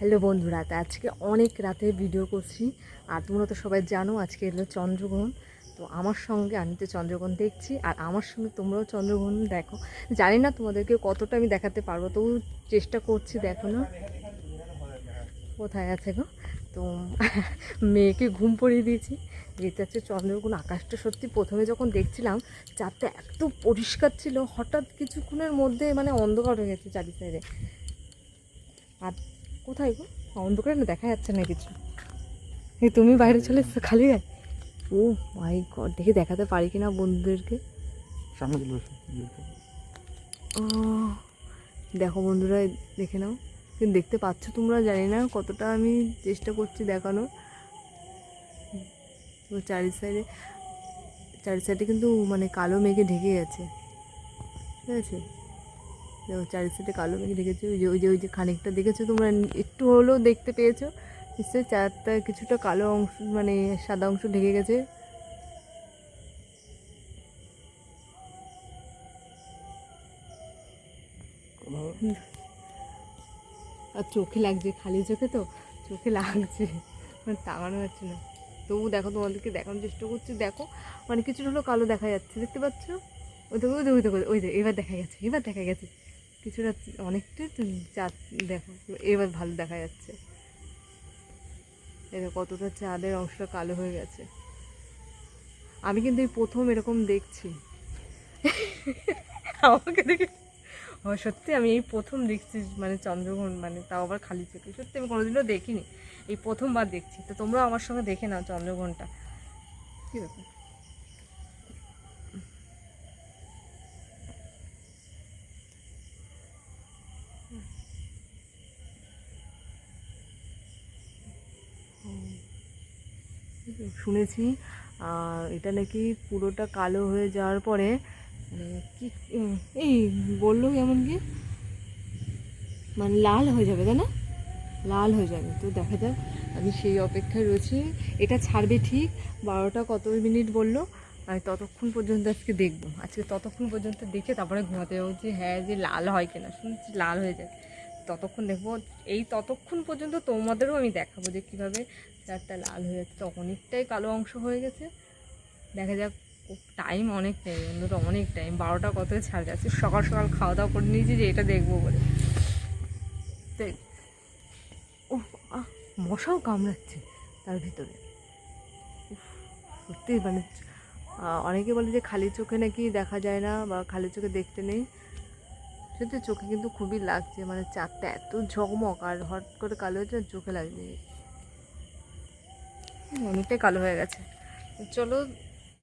Hello বন্ধুরা, তো আজকে অনেক রাতে ভিডিও করছি। আর তোমরা তো সবাই জানো, আজকে এলো চন্দ্রগ্রহণ। তো আমার সঙ্গে আমি তো চন্দ্রগ্রহণ দেখছি, আর আমার সঙ্গে তোমরাও চন্দ্রগ্রহণ দেখো। জানি না তোমাদেরকে কতটা আমি দেখাতে পারব, তবু চেষ্টা করছি দেখানোর। কোথায় আছে গো? তো মেয়েকে ঘুম পড়িয়ে দিয়েছি। যেতে হচ্ছে চন্দ্রগ্রহণ আকাশটা সত্যি প্রথমে যখন দেখছিলাম চারটা এত পরিষ্কার ছিল, হঠাৎ কিছুক্ষণের মধ্যে মানে অন্ধকার হয়ে গেছে চারি সাইডে আর কোথায় গো? অন্ধকারে না দেখা যাচ্ছে না কিছু। এই তুমি বাইরে চলে এসছো খালি গায়ে? ও মাই গড দেখে দেখাতে পারি কিনা বন্ধুদেরকে? সামনে চলে এসো ও দেখো বন্ধুরা দেখে নাও। কিন্তু দেখতে পাচ্ছ তোমরা জানি না কতটা আমি চেষ্টা করছি দেখানোর। তো চারি সাইডে চারি সাইডে কিন্তু মানে কালো মেঘে ঢেকে গেছে। ঠিক আছে? চারি সাইডে কালো মেঘ ঢেকেছে ওই যে ওই যে ওই যে খানিকটা দেখেছ তোমরা? একটু হলেও দেখতে পেয়েছ। নিশ্চয়ই চারটা কিছুটা কালো অংশ মানে সাদা অংশ ঢেকে গেছে। আর চোখে লাগছে, খালি চোখে তো? চোখে লাগছে। মানে তাকানো যাচ্ছে না। তবু দেখো, তোমাদেরকে দেখানোর চেষ্টা করছি। দেখো মানে কিছুটা হলো কালো দেখা যাচ্ছে। দেখতে পাচ্ছ? ওই দেখো ওই দেখো ওই দেখো এবার দেখা গেছে, এবার দেখা গেছে। কিছুটা অনেকটা চাঁদ দেখো, এবার ভালো দেখা যাচ্ছে। দেখো কতটা চাঁদের অংশটা কালো হয়ে গেছে। আমি কিন্তু এই প্রথম এরকম দেখছি। আমাকে দেখে সত্যি আমি এই প্রথম দেখছি মানে চন্দ্রগ্রহণ মানে তাও আবার খালি চোখে। সত্যি আমি কোনোদিনও দেখিনি। এই প্রথমবার দেখছি। তো তোমরাও আমার সঙ্গে দেখে নাও চন্দ্রগ্রহণটা। কী ব্যাপার? শুনেছি এটা নাকি পুরোটা কালো হয়ে যাওয়ার পরে মানে কি এই বলল এমন কি? মানে লাল হয়ে যাবে, তাই না? লাল হয়ে যাবে। তো দেখা যাক, আমি সেই অপেক্ষায় রয়েছি। এটা ছাড়বে ঠিক, বারোটা কত মিনিট বলল? আমি ততক্ষণ পর্যন্ত আজকে দেখব। আজকে ততক্ষণ পর্যন্ত দেখে তারপরে ঘুমাতে যাব যে হ্যাঁ যে লাল হয় কিনা। শুনছি লাল হয়ে যায় ততক্ষণ দেখব। এই ততক্ষণ পর্যন্ত তোমাদেরও আমি দেখাবো যে কীভাবে চারটা লাল হয়ে যাচ্ছে। অনেকটাই কালো অংশ হয়ে গেছে। দেখা যাক টাইম অনেক নেই বন্ধুরা, অনেক টাইম বারোটা কত ছাড় যাচ্ছে? সকাল সকাল খাওয়া দাওয়া করে নিয়েছি যে এটা দেখব বলে। দেখ। ও মশাও কামড়াচ্ছে তার ভিতরে। সত্যি মানে অনেকে বলে যে খালি চোখে নাকি দেখা যায় না বা খালি চোখে দেখতে নেই। সত্যি চোখে কিন্তু খুবই লাগছে। মানে চাঁদটা এত ঝকমক, আর হট করে কালো হয়েছে চোখে লাগছে অনেকটাই কালো হয়ে গেছে। চলো